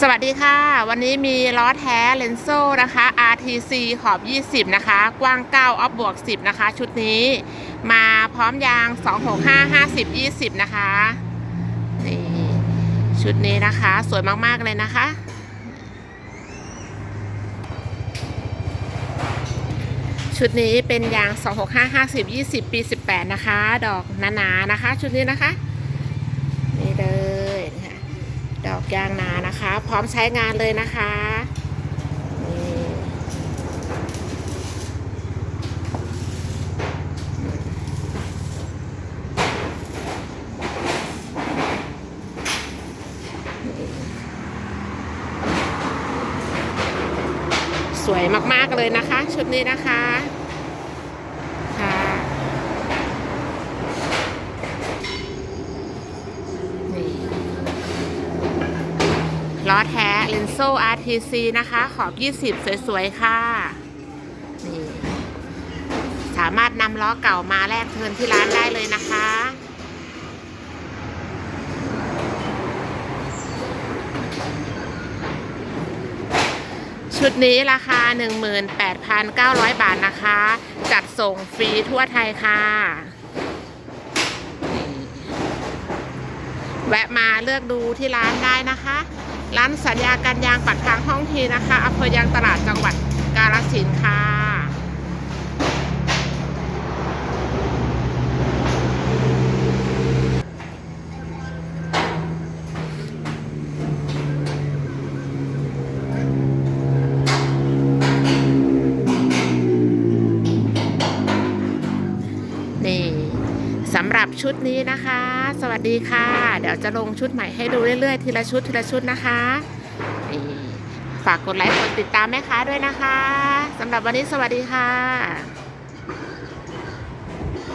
สวัสดีค่ะ วันนี้มีล้อแท้เลนโซ่นะคะ RTC ขอบ 20 นะคะ กว้าง 9 ออฟบวก 10 นะคะ ชุดนี้มาพร้อมยาง 265 50 20 นะคะ นี่ ชุดนี้นะคะ สวยมาก ๆ เลยนะคะ ชุดนี้เป็นยาง 265 50 20 ปี 18 นะคะ ดอกหนาๆนะคะ ชุดนี้นะคะ นี่เลยนะคะดอก ยางนานะคะ พร้อมใช้งานเลยนะคะสวยมาก ๆ เลยนะคะ ชุดนี้นะคะ ล้อแท้เลนโซ่ RTC นะคะ ขอบ 20 สวย ๆ ค่ะ นี่ สามารถนำล้อเก่ามาแลกเทินที่ร้านได้เลยนะคะชุดนี้ราคา 18,900 บาทนะคะ จัดส่งฟรีทั่วไทยค่ะ แวะมาเลือกดูที่ร้านได้นะคะ ร้านสัญญาการยางปักทางห้องทีนะคะอำเภอยางตลาดจังหวัดกาฬสินธุ์ค่ะ สำหรับชุดนี้นะคะ สวัสดีค่ะ เดี๋ยวจะลงชุดใหม่ให้ดูเรื่อยๆ ทีละชุดทีละชุดนะคะฝากกดไลค์กดติดตามแม่ค้าด้วยนะคะสำหรับวันนี้สวัสดีค่ะ